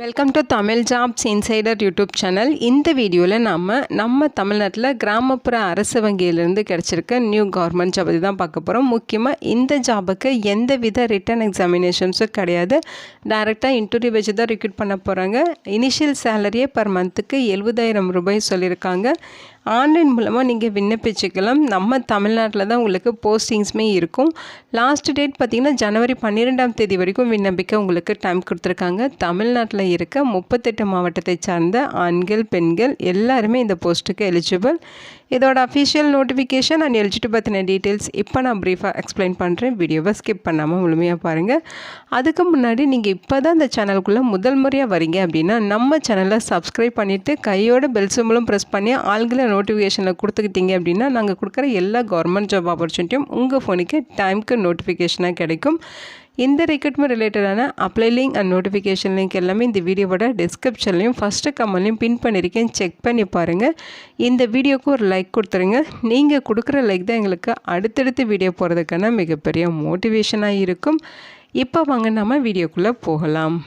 Welcome to Tamil jobs insider YouTube channel இந்த வீடியோவில் நம்ம நம்ம தமிழ்நாட்டில் கிராமப்புற அரசு வங்கியிலேருந்து கிடச்சிருக்க நியூ கவர்மெண்ட் ஜாப் பற்றி தான் பார்க்க போகிறோம் முக்கியமாக இந்த ஜாபுக்கு எந்த வித ரிட்டன் எக்ஸாமினேஷன்ஸும் கிடையாது. டைரெக்டாக இன்டர்வியூ வச்சு தான் ரெக்ரூட் பண்ண போகிறாங்க இனிஷியல் சேலரியே பர் மந்த்துக்கு எழுபதாயிரம் ரூபாய் சொல்லியிருக்காங்க. ஆன்லைன் மூலமாக நீங்கள் விண்ணப்பிச்சுக்கலாம். நம்ம தமிழ்நாட்டில் தான் உங்களுக்கு போஸ்டிங்ஸுமே இருக்கும். லாஸ்ட் டேட் பார்த்திங்கன்னா ஜனவரி பன்னிரெண்டாம் தேதி வரைக்கும் விண்ணப்பிக்க உங்களுக்கு டைம் கொடுத்துருக்காங்க. தமிழ்நாட்டில் இருக்க முப்பத்தெட்டு மாவட்டத்தை சார்ந்த ஆண்கள் பெண்கள் எல்லாருமே இந்த போஸ்ட்டுக்கு எலிஜிபிள் இதோட அஃபிஷியல் நோட்டிஃபிகேஷன் அண்ட் எலிஜிட்டு பற்றின டீட்டெயில்ஸ் இப்போ நான் ப்ரீஃபாக எக்ஸ்பிளைன் பண்ணுறேன் வீடியோவை ஸ்கிப் பண்ணாமல் முழுமையாக பாருங்கள் அதுக்கு முன்னாடி நீங்கள் இப்போ தான் இந்த சேனலுக்குள்ளே முதல் முறையாக வரீங்க அப்படின்னா நம்ம சேனலை சப்ஸ்கிரைப் பண்ணிவிட்டு கையோட பெல் சிம்பிளும் ப்ரெஸ் பண்ணி ஆளுங்களை நோட்டிஃபிகேஷனில் கொடுத்துக்கிட்டீங்க அப்படின்னா நாங்கள் கொடுக்குற எல்லா கவர்மெண்ட் ஜாப் ஆப்பர்ச்சுனிட்டியும் உங்கள் ஃபோனுக்கு டைமுக்கு நோட்டிஃபிகேஷனாக கிடைக்கும். இந்த ரெக்ரூட்மெண்ட் ரிலேட்டடான apply link and notification link எல்லாமே இந்த வீடியோவோட டிஸ்கிரிப்ஷன்லையும் ஃபஸ்ட்டு கமெண்ட்லையும் பின் பண்ணியிருக்கேன் செக் பண்ணி பாருங்கள் இந்த வீடியோக்கு ஒரு லைக் கொடுத்துருங்க. நீங்கள் கொடுக்குற லைக் தான் எங்களுக்கு அடுத்தடுத்து வீடியோ போகிறதுக்கான மிகப்பெரிய மோட்டிவேஷனாக இருக்கும். இப்போ வாங்க நம்ம வீடியோக்குள்ளே போகலாம்.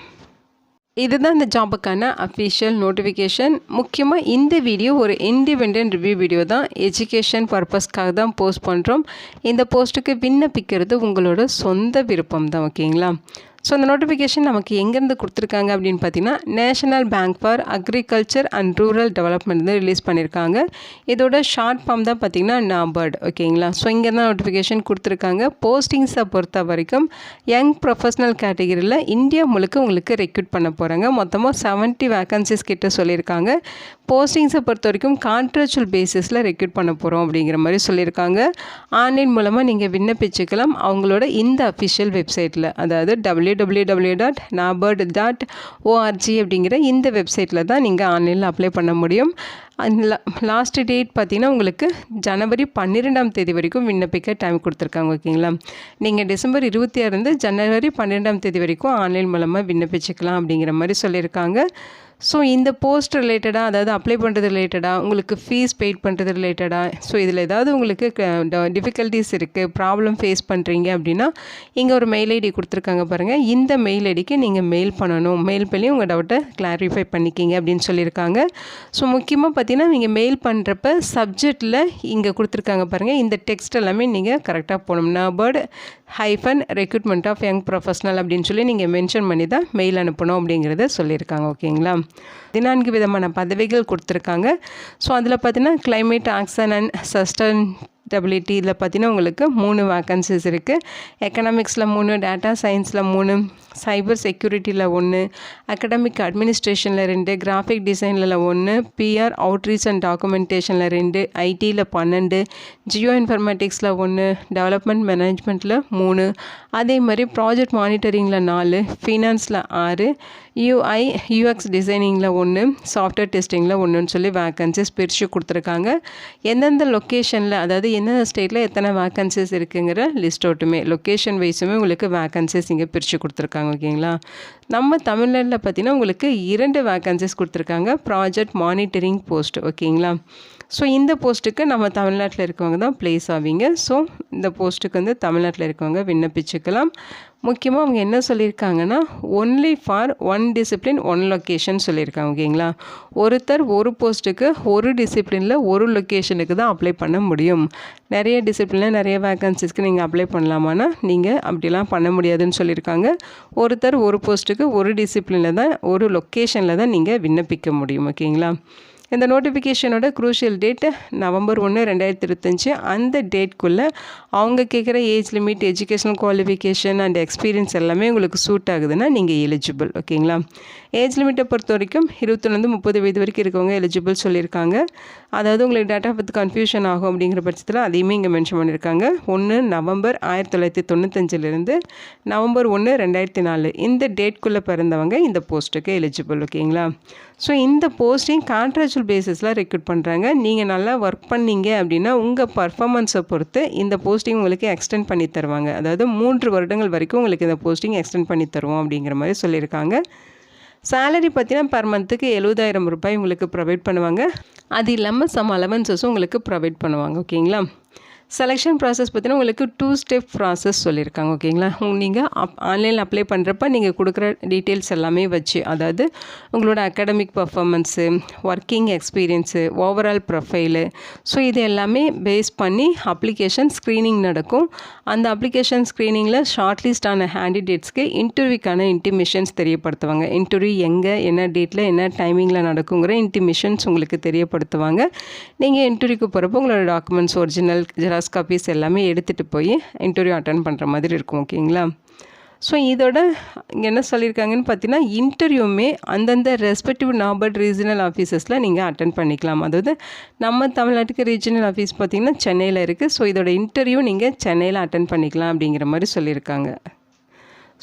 இதுதான் இந்த ஜாபுக்கான அஃபிஷியல் நோட்டிஃபிகேஷன் முக்கியமாக இந்த வீடியோ ஒரு இண்டிபெண்ட் ரிவ்யூ வீடியோ தான். எஜுகேஷன் பர்பஸ்க்காக தான் போஸ்ட் பண்ணுறோம் இந்த போஸ்ட்டுக்கு விண்ணப்பிக்கிறது உங்களோட சொந்த விருப்பம் தான் ஓகேங்களா ஸோ அந்த நோட்டிஃபிகேஷன் நமக்கு எங்கேருந்து கொடுத்துருக்காங்க அப்படின்னு பார்த்தீங்கன்னா national bank for agriculture and rural development வந்து ரிலீஸ் பண்ணியிருக்காங்க. இதோட ஷார்ட் ஃபார்ம் தான் பார்த்தீங்கன்னா நாபர்ட் ஓகேங்களா ஸோ இங்கே தான் நோட்டிஃபிகேஷன் கொடுத்துருக்காங்க. போஸ்டிங்ஸை பொறுத்த வரைக்கும் யங் ப்ரொஃபஷனல் கேட்டகரியில் இந்தியா முழுக்க உங்களுக்கு ரெக்ரூட் பண்ண போகிறாங்க மொத்தமாக செவன்ட்டி வேக்கன்சிஸ் கிட்ட சொல்லியிருக்காங்க. போஸ்டிங்ஸை பொறுத்த வரைக்கும் கான்ட்ராக்சுவல் பேசிஸில் ரெக்ரூட் பண்ண போகிறோம் அப்படிங்கிற மாதிரி சொல்லியிருக்காங்க. ஆன்லைன் மூலமாக நீங்கள் விண்ணப்பிச்சுக்கலாம். அவங்களோட இந்த அஃபிஷியல் வெப்சைட்டில் அதாவது W W W dot NABARD dot ORG அப்படிங்கிற இந்த வெப்சைட்டில் தான் நீங்கள் ஆன்லைனில் அப்ளை பண்ண முடியும். லாஸ்ட் டேட் பார்த்திங்கன்னா உங்களுக்கு ஜனவரி பன்னிரெண்டாம் தேதி வரைக்கும் விண்ணப்பிக்க டைம் கொடுத்துருக்காங்க ஓகேங்களா நீங்கள் டிசம்பர் இருபத்தி ஆறுலேருந்து ஜனவரி பன்னிரெண்டாம் தேதி வரைக்கும் ஆன்லைன் மூலமாக விண்ணப்பிச்சுக்கலாம் அப்படிங்கிற மாதிரி சொல்லியிருக்காங்க. ஸோ இந்த போஸ்ட் ரிலேட்டடாக அதாவது அப்ளை பண்ணுறது ரிலேட்டடாக உங்களுக்கு ஃபீஸ் பெய்ட் பண்ணுறது ரிலேட்டடாக ஸோ இதில் ஏதாவது உங்களுக்கு டிஃபிகல்ட்டிஸ் இருக்குது ப்ராப்ளம் ஃபேஸ் பண்ணுறீங்க அப்படின்னா இங்கே ஒரு மெயில் ஐடி கொடுத்துருக்காங்க பாருங்கள் இந்த மெயில் ஐடிக்கு நீங்கள் மெயில் பண்ணணும். மெயில் பண்ணி உங்கள் டவுட்டை கிளாரிஃபை பண்ணிக்கிங்க அப்படின்னு சொல்லியிருக்காங்க. ஸோ முக்கியமாக பார்த்தீங்கன்னா நீங்கள் மெயில் பண்ணுறப்ப சப்ஜெக்டில் இங்கே கொடுத்துருக்காங்க பாருங்கள் இந்த டெக்ஸ்ட் எல்லாமே நீங்கள் கரெக்டாக போகணும் NABARD hyphen recruitment of young professional அப்படின்னு சொல்லி நீங்கள் மென்ஷன் பண்ணி தான் மெயில் அனுப்பணும் அப்படிங்கிறத சொல்லியிருக்காங்க. ஓகேங்களா பதினான்கு விதமான பதவிகள் கொடுத்துருக்காங்க. ஸோ அதில் பார்த்தீங்கன்னா climate action and sustain WD இதில் பார்த்தீங்கன்னா உங்களுக்கு மூணு வேக்கன்சிஸ் இருக்குது எக்கனாமிக்ஸில் மூணு டேட்டா சயின்ஸில் மூணு சைபர் செக்யூரிட்டியில் ஒன்று அகடமிக் அட்மினிஸ்ட்ரேஷனில் ரெண்டு கிராஃபிக் டிசைனில் ஒன்று பிஆர் அவுட்ரீச் அண்ட் டாக்குமெண்டேஷனில் ரெண்டு ஐடியில் பன்னெண்டு ஜியோ இன்ஃபர்மேட்டிக்ஸில் ஒன்று டெவலப்மெண்ட் மேனேஜ்மெண்ட்டில் மூணு. அதே மாதிரி ப்ராஜெக்ட் மானிட்டரிங்கில் நாலு ஃபினான்ஸில் ஆறு யூஐ யூஎக்ஸ் டிசைனிங்கில் ஒன்று சாஃப்ட்வேர் டெஸ்டிங்கில் ஒன்றுன்னு சொல்லி வேக்கன்சிஸ் பிரித்து கொடுத்துருக்காங்க. எந்தெந்த லொக்கேஷனில் அதாவது எந்தெந்த ஸ்டேட்டில் எத்தனை வேக்கன்சிஸ் இருக்குங்கிற லிஸ்ட் அவுட்டுமே லொக்கேஷன் வைஸுமே உங்களுக்கு வேக்கன்சிஸ் இங்கே பிரித்து கொடுத்துருக்காங்க ஓகேங்களா நம்ம தமிழ்நாட்டில் பார்த்தீங்கன்னா உங்களுக்கு இரண்டு வேக்கன்சிஸ் கொடுத்துருக்காங்க. ப்ராஜெக்ட் மானிட்டரிங் போஸ்ட் ஓகேங்களா ஸோ இந்த போஸ்ட்டுக்கு நம்ம தமிழ்நாட்டில் இருக்கவங்க தான் ப்ளேஸ் ஆவீங்க. ஸோ இந்த போஸ்ட்டுக்கு வந்து தமிழ்நாட்டில் இருக்கவங்க விண்ணப்பிச்சுக்கலாம். முக்கியமாக அவங்க என்ன சொல்லியிருக்காங்கன்னா only for one discipline one location சொல்லியிருக்காங்க ஓகேங்களா? ஒருத்தர் ஒரு போஸ்ட்டுக்கு ஒரு டிசிப்ளினில் ஒரு லொக்கேஷனுக்கு தான் அப்ளை பண்ண முடியும். நிறைய டிசிப்ளினில் நிறைய வேக்கன்சிஸ்க்கு நீங்கள் அப்ளை பண்ணலாமான்னா நீங்கள் அப்படிலாம் பண்ண முடியாதுன்னு சொல்லியிருக்காங்க. ஒருத்தர் ஒரு போஸ்ட்டுக்கு ஒரு டிசிப்ளினில் தான் ஒரு லொக்கேஷனில் தான் நீங்கள் விண்ணப்பிக்க முடியும் ஓகேங்களா? இந்த நோட்டிஃபிகேஷனோட க்ரூஷியல் டேட்டு நவம்பர் ஒன்று ரெண்டாயிரத்தி இருபத்தஞ்சி. அந்த டேட்குள்ளே அவங்க கேட்குற age limit educational qualification and experience எல்லாமே உங்களுக்கு சூட் ஆகுதுன்னா நீங்கள் எலிஜிபிள் ஓகேங்களா? ஏஜ் லிமிட்டை பொறுத்த வரைக்கும் இருபத்தொன்னு முப்பது வயது வரைக்கும் இருக்கவங்க எலிஜிபிள் சொல்லியிருக்காங்க. அதாவது உங்களுக்கு டேட்டா பர்த் கன்ஃபியூஷன் ஆகும் அப்படிங்கிற பட்சத்தில் அதையுமே இங்கே மென்ஷன் பண்ணியிருக்காங்க. ஒன்று நவம்பர் ஆயிரத்தி தொள்ளாயிரத்தி தொண்ணூத்தஞ்சிலிருந்து நவம்பர் ஒன்று ரெண்டாயிரத்தி நாலு. இந்த டேட்குள்ளே பிறந்தவங்க இந்த போஸ்ட்டுக்கு எலிஜிபிள் ஓகேங்களா? ஸோ இந்த போஸ்டிங் கான்ட்ராக்சுவல் பேசிஸில் ரெக்ரூட் பண்ணுறாங்க நீங்கள் நல்லா ஒர்க் பண்ணீங்க அப்படின்னா உங்கள் பர்ஃபாமன்ஸை பொறுத்து இந்த போஸ்டிங் உங்களுக்கு எக்ஸ்டெண்ட் பண்ணி தருவாங்க. அதாவது மூன்று வருடங்கள் வரைக்கும் உங்களுக்கு இந்த போஸ்டிங் எக்ஸ்டெண்ட் பண்ணி தருவோம் அப்படிங்கிற மாதிரி சொல்லியிருக்காங்க. சேலரி பார்த்தீங்கன்னா பர் மந்த்துக்கு எழுபதாயிரம் ரூபாய் உங்களுக்கு ப்ரொவைட் பண்ணுவாங்க. அது இல்லாமல் சம் அலவன்சஸும் உங்களுக்கு ப்ரொவைட் பண்ணுவாங்க. ஓகேங்களா செலெக்ஷன் ப்ராசஸ் பார்த்தீங்கன்னா உங்களுக்கு டூ ஸ்டெப் ப்ராசஸ் சொல்லியிருக்காங்க ஓகேங்களா? நீங்கள் அப் ஆன்லைனில் அப்ளை பண்ணுறப்ப நீங்கள் கொடுக்குற டீட்டெயில்ஸ் எல்லாமே வச்சு அதாவது உங்களோட academic performance working experience overall profile so இது எல்லாமே பேஸ் பண்ணி அப்ளிகேஷன் ஸ்க்ரீனிங் நடக்கும். அந்த அப்ளிகேஷன் ஸ்க்ரீனிங்கில் ஷார்ட் லிஸ்ட் ஆன ஹேண்டிடேட்ஸ்க்கு இன்டர்வியூக்கான இன்டிமேஷன்ஸ் தெரியப்படுத்துவாங்க. இன்டர்வியூ எங்கே என்ன டேட்டில் என்ன டைமிங்கில் நடக்குங்கிற இன்டிமேஷன்ஸ் உங்களுக்கு தெரியப்படுத்துவாங்க. நீங்கள் இன்டர்வியூக்கு போகிறப்போ உங்களோட டாக்குமெண்ட்ஸ் ஒரிஜினல் ஜெராக்ஸ் காப்பீஸ் எல்லாமே எடுத்துகிட்டு போய் இன்டர்வியூ அட்டன் பண்ணுற மாதிரி இருக்கும் ஓகேங்களா? ஸோ இதோட இங்கே என்ன சொல்லியிருக்காங்கன்னு பார்த்தீங்கன்னா இன்டர்வியூமே அந்தந்த ரெஸ்பெக்டிவ் நாபர்ட் ரீஜனல் ஆஃபீஸஸில் நீங்கள் அட்டன் பண்ணிக்கலாம். அதாவது நம்ம தமிழ்நாட்டுக்கு ரீஜனல் ஆஃபீஸ் பார்த்திங்கன்னா சென்னையில் இருக்குது ஸோ இதோட இன்டர்வியூ நீங்கள் சென்னையில் அட்டன் பண்ணிக்கலாம் அப்படிங்கிற மாதிரி சொல்லியிருக்காங்க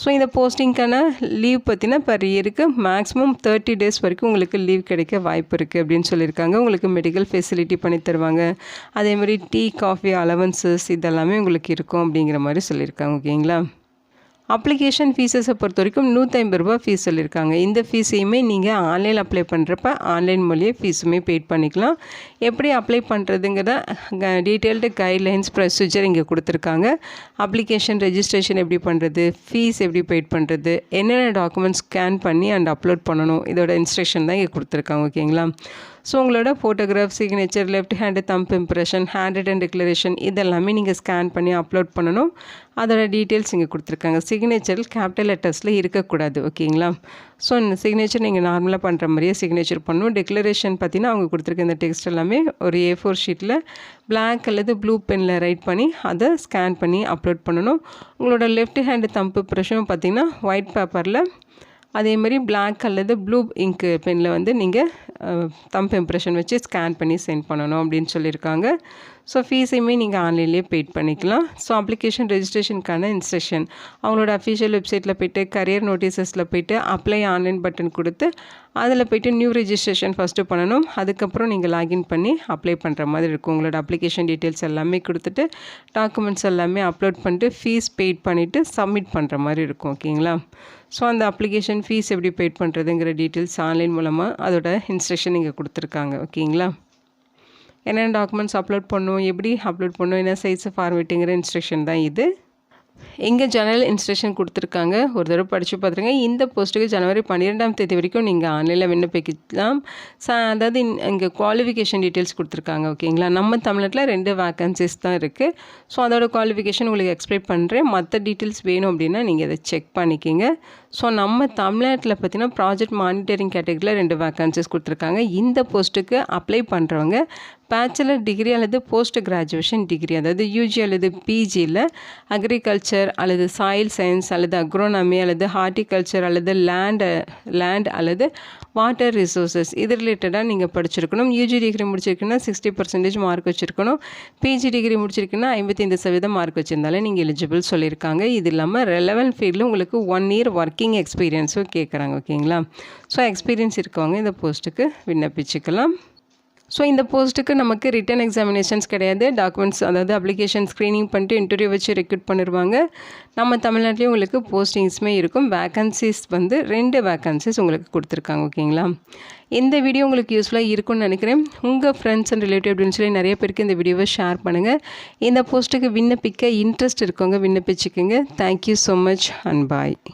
ஸோ இந்த போஸ்டிங்க்கான லீவ் பார்த்தீங்கன்னா பர் இயருக்கு மேக்ஸிமம் தேர்ட்டி டேஸ் வரைக்கும் உங்களுக்கு லீவ் கிடைக்க வாய்ப்பு இருக்குது அப்படின்னு சொல்லியிருக்காங்க. உங்களுக்கு மெடிக்கல் ஃபெசிலிட்டி பண்ணி தருவாங்க. அதேமாதிரி டீ காஃபி அலவன்சஸ் இதெல்லாமே உங்களுக்கு இருக்கும் அப்படிங்கிற மாதிரி சொல்லியிருக்காங்க. ஓகேங்களா அப்ளிகேஷன் ஃபீஸஸை பொறுத்த வரைக்கும் நூற்றி ரூபா ஃபீஸ் சொல்லியிருக்காங்க. இந்த ஃபீஸையுமே நீங்கள் ஆன்லைன் அப்ளை பண்ணுறப்ப ஆன்லைன் மூலியே ஃபீஸுமே பெய்ட் பண்ணிக்கலாம். எப்படி அப்ளை பண்ணுறதுங்கிற டீட்டெயில்டு கைட்லைன்ஸ் ப்ரொசீஜர் இங்கே கொடுத்துருக்காங்க. அப்ளிகேஷன் ரெஜிஸ்ட்ரேஷன் எப்படி பண்ணுறது ஃபீஸ் எப்படி பெய்ட் பண்ணுறது என்னென்ன டாக்குமெண்ட்ஸ் ஸ்கேன் பண்ணி அண்ட் அப்லோட் பண்ணணும் இதோட இன்ஸ்ட்ரக்ஷன் தான் இங்கே கொடுத்துருக்காங்க ஓகேங்களா ஸோ உங்களோட photograph signature left hand thumb impression hand written declaration இதெல்லாமே நீங்கள் ஸ்கேன் பண்ணி அப்லோட் பண்ணணும். அதோட டீட்டெயில்ஸ் இங்கே கொடுத்துருக்காங்க. சிக்னேச்சர் கேபிட்டல் லெட்டர்ஸில் இருக்கக்கூடாது ஓகேங்களா ஸோ இந்த சிக்னேச்சர் நீங்கள் நார்மலாக பண்ணுற மாதிரியே சிக்னேச்சர் பண்ணணும் டெக்ளரேஷன் பார்த்தீங்கன்னா அவங்க கொடுத்துருக்க இந்த டெக்ஸ்ட் எல்லாமே ஒரு ஏ ஃபோர் ஷீட்டில் பிளாக் அல்லது ப்ளூ பெனில் ரைட் பண்ணி அதை ஸ்கேன் பண்ணி அப்லோட் பண்ணணும். உங்களோட லெஃப்ட் ஹேண்டு தம்பு ப்ரெஷரும் பார்த்தீங்கன்னா ஒயிட் பேப்பரில் அதேமாரி பிளாக் அல்லது ப்ளூ இங்கு பெனில் வந்து நீங்கள் தம்ப் இம்ப்ரெஷன் வச்சு ஸ்கேன் பண்ணி சென்ட் பண்ணணும் அப்படின்னு சொல்லியிருக்காங்க. ஸோ ஃபீஸையுமே நீங்கள் ஆன்லைன்லேயே பெய்ட் பண்ணிக்கலாம். ஸோ அப்ளிகேஷன் ரெஜிஸ்ட்ரேஷனுக்கான இன்ஸ்ட்ரக்ஷன் அவங்களோட அஃபிஷியல் வெப்சைட்டில் போய்ட்டு கரியர் நோட்டீஸஸில் போய்ட்டு அப்ளை ஆன்லைன் பட்டன் கொடுத்து அதில் போய்ட்டு நியூ ரெஜிஸ்ட்ரேஷன் ஃபஸ்ட்டு பண்ணணும். அதுக்கப்புறம் நீங்கள் லாகின் பண்ணி அப்ளை பண்ணுற மாதிரி இருக்கும். உங்களோட அப்ளிகேஷன் டீட்டெயில்ஸ் எல்லாமே கொடுத்துட்டு டாக்குமெண்ட்ஸ் எல்லாமே அப்லோட் பண்ணிட்டு ஃபீஸ் பெய்ட் பண்ணிவிட்டு சப்மிட் பண்ணுற மாதிரி இருக்கும் ஓகேங்களா ஸோ அந்த அப்ளிகேஷன் ஃபீஸ் எப்படி பெய்ட் பண்ணுறதுங்கிற டீட்டெயில்ஸ் ஆன்லைன் மூலமாக அதோட இன்ஸ்ட்ரக்ஷன் இங்கே கொடுத்துருக்காங்க. ஓகேங்களா என்னென்ன டாக்குமெண்ட்ஸ் அப்லோட் பண்ணும் எப்படி அப்லோட் பண்ணும் என்ன சைஸ் ஃபார்மேட்டுங்கிற இன்ஸ்ட்ரக்ஷன் தான் இது. இங்கே ஜெனரல் இன்ஸ்ட்ரக்ஷன் கொடுத்துருக்காங்க. ஒரு தடவை படித்து பார்த்துருங்க. இந்த போஸ்ட்டுக்கு ஜனவரி பன்னிரெண்டாம் தேதி வரைக்கும் நீங்கள் ஆன்லைனில் விண்ணப்பிக்கலாம். சா அதாவது இங்கே குவாலிஃபிகேஷன் டீட்டெயில்ஸ் கொடுத்துருக்காங்க ஓகேங்களா? நம்ம தமிழ்நாட்டில் ரெண்டு வேக்கன்சிஸ் தான் இருக்குது ஸோ அதோட குவாலிஃபிகேஷன் உங்களுக்கு எக்ஸ்பிளைன் பண்ணுறேன் மற்ற டீட்டெயில்ஸ் வேணும் அப்படின்னா நீங்கள் இதை செக் பண்ணிக்கிங்க. ஸோ நம்ம தமிழ்நாட்டில் பார்த்தீங்கன்னா ப்ராஜெக்ட் மானிட்டரிங் கேட்டகரியில் ரெண்டு வேக்கன்சிஸ் கொடுத்துருக்காங்க. இந்த போஸ்ட்டுக்கு அப்ளை பண்ணுறவங்க பேச்சுலர் டிகிரி அல்லது போஸ்ட் கிராஜுவேஷன் டிகிரி அதாவது யூஜி அல்லது பிஜியில் அக்ரிகல்ச்சர் அல்லது சாயில் சயின்ஸ் அல்லது அக்ரோனமி அல்லது ஹார்டிகல்ச்சர் அல்லது லேண்ட் லேண்ட் அல்லது வாட்டர் ரிசோர்ஸஸ் இது ரிலேட்டடாக நீங்கள் படிச்சிருக்கணும். யூஜி டிகிரி முடிச்சிருக்குன்னா சிக்ஸ்டி பர்சன்டேஜ் மார்க் வச்சுருக்கணும். பிஜி டிகிரி முடிச்சிருக்கீங்கன்னா ஐம்பத்தைந்து சதவீதம் மார்க் வச்சுருந்தாலே நீங்கள் எலிஜிபிள் சொல்லியிருக்காங்க. இது இல்லாமல் ரெலவென்ட் ஃபீல்டில் உங்களுக்கு ஒன் இயர் ஒர்க்கிங் எக்ஸ்பீரியன்ஸும் கேட்குறாங்க ஓகேங்களா ஸோ எக்ஸ்பீரியன்ஸ் இருக்கவங்க இந்த போஸ்ட்டுக்கு விண்ணப்பிச்சுக்கலாம். ஸோ இந்த போஸ்ட்டுக்கு நமக்கு ரிட்டன் எக்ஸாமினேஷன்ஸ் கிடையாது. டாக்குமெண்ட்ஸ் அதாவது அப்ளிகேஷன் ஸ்க்ரீனிங் பண்ணிட்டு இன்டர்வியூ வச்சு ரெக்ரூட் பண்ணிடுவாங்க. நம்ம தமிழ்நாட்டிலையும் உங்களுக்கு போஸ்டிங்ஸுமே இருக்கும். வேக்கன்சிஸ் வந்து ரெண்டு வேக்கன்சிஸ் உங்களுக்கு கொடுத்துருக்காங்க ஓகேங்களா இந்த வீடியோ உங்களுக்கு யூஸ்ஃபுல்லாக இருக்கும்னு நினைக்கிறேன். உங்கள் ஃப்ரெண்ட்ஸ் அண்ட் ரிலேட்டிவ் அப்படின்னு சொல்லி நிறைய பேருக்கு இந்த வீடியோவை ஷேர் பண்ணுங்கள் இந்த போஸ்ட்டுக்கு விண்ணப்பிக்க இன்ட்ரெஸ்ட் இருக்கவங்க விண்ணப்பிச்சுக்கோங்க. Thank you so much and bye